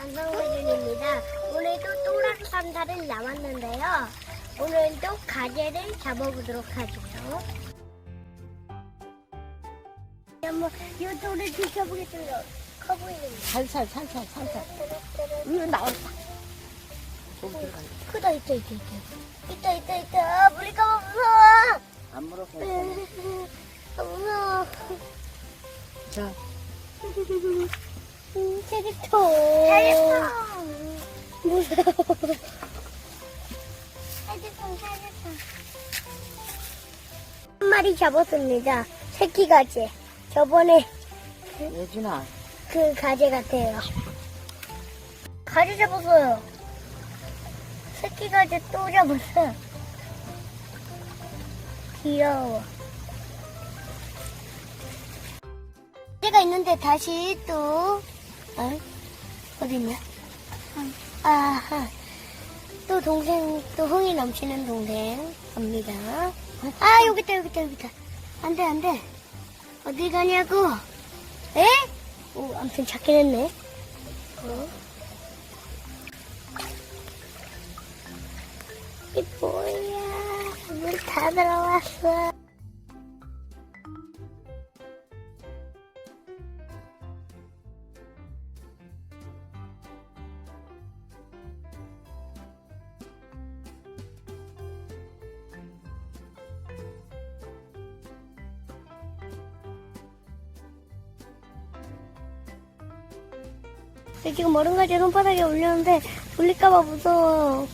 안성우준입니다. 오늘도 또랑 산사를 나왔는데요. 오늘도 가재를 잡아보도록 하죠. 한번 이 돌을 드셔보겠습니다. 커 보이는 살살 살살 살살 이거 나왔다 크다 있다 있다 있다 있다 있다 있다 물리까봐 무서워. 안 물어서 아, 무서워. 자 음, 캐릭터. 캐릭터. 무서워. 캐릭터, 캐릭터. 한 마리 잡았습니다. 새끼 가재. 저번에 예준아 그 가재 같아요. 가재 잡았어요. 새끼 가재 또 잡았어요. 귀여워. 가재가 있는데 다시 또 어? 어디 있냐? 아, 또 동생 또 흥이 넘치는 동생 갑니다. 아 여기 있다 여기 있다 여기 있다. 안 돼 안 돼. 어디 가냐고? 에? 오, 아무튼 찾긴 했네. 어? 이 뭐야? 물다 들어왔어. 지금 얼음가지 손바닥에 올렸는데 물릴까봐 무서워.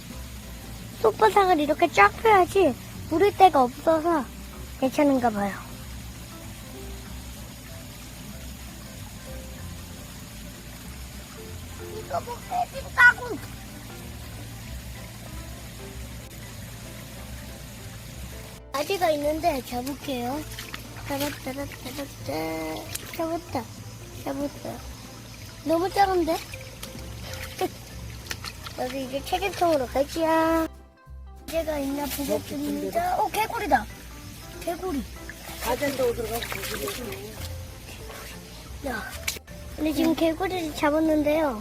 손바닥을 이렇게 쫙 펴야지 물을 데가 없어서 괜찮은가 봐요. 이거 뭐 깨진다고. 아지가 있는데 잡을게요. 잡았다, 잡았다, 잡았다, 잡았다, 잡았다. 너무 작은데? 나도 이제 체계통으로 가지야. 제가 있나 보겠습니다. 어, 개구리다. 개구리. 가전도 들어가고 야. 근데 지금 개구리를 잡았는데요.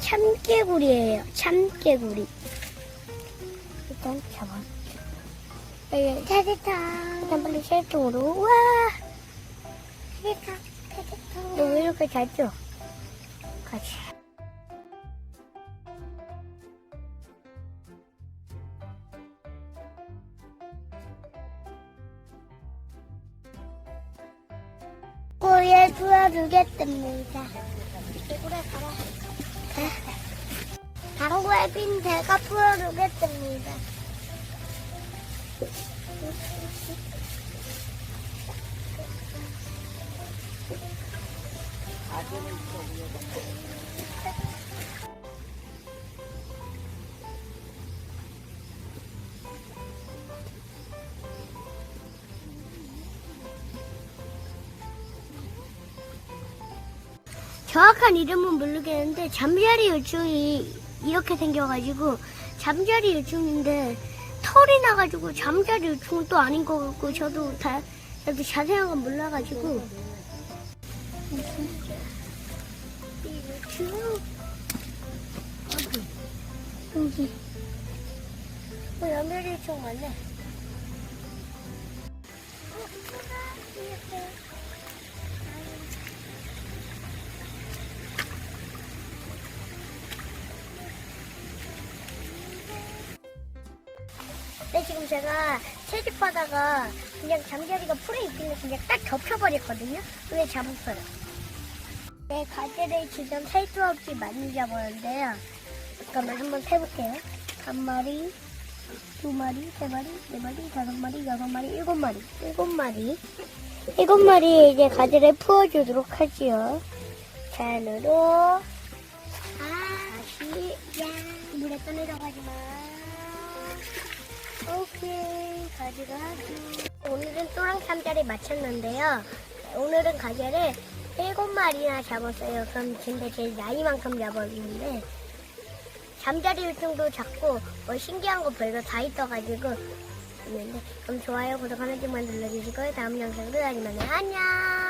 참개구리예요. 참개구리. 일단 잡아. 예, 체계통. 일단 빨리 체계통으로. 와. 체계통. 체계통. 너왜 이렇게 잘 줘? 같이. 꼬리에 풀어주겠습니다. 그래, 가라. 당구에 빈 배가 풀어주겠습니다. 정확한 이름은 모르겠는데 잠자리 요충이 이렇게 생겨가지고 잠자리 요충인데 털이 나가지고 잠자리 요충은 또 아닌 것 같고 저도 다 자세한 건 몰라가지고 여기 어 잠자리 요충 맞네. 어, 귀엽다. 네, 지금 제가 채집하다가 그냥 잠자리가 풀에 있길래 그냥 딱 덮여버렸거든요. 그게 잡았어요. 네, 가재를 지금 셀수 없이 많이 잡았는데요. 잠깐만 한번 세볼게요. 한 마리, 두 마리, 세 마리, 네 마리, 다섯 마리, 여섯 마리, 일곱 마리, 일곱 마리. 일곱 마리 이제 가재를 풀어주도록 하지요. 잔으로 다시 야 물에 떠내려가지 마. 오케이 가져가기 오늘은 또랑 삼자를 맞췄는데요 오늘은 가재를 일곱 마리나 잡았어요. 그럼 근데 제 나이만큼 잡았는데 잠자리 요청도 작고 뭐 신기한 거 별거 다 있어가지고 있는데 그럼 좋아요 구독 하나씩만 눌러주시고요. 다음 영상도 다시 만나요. 안녕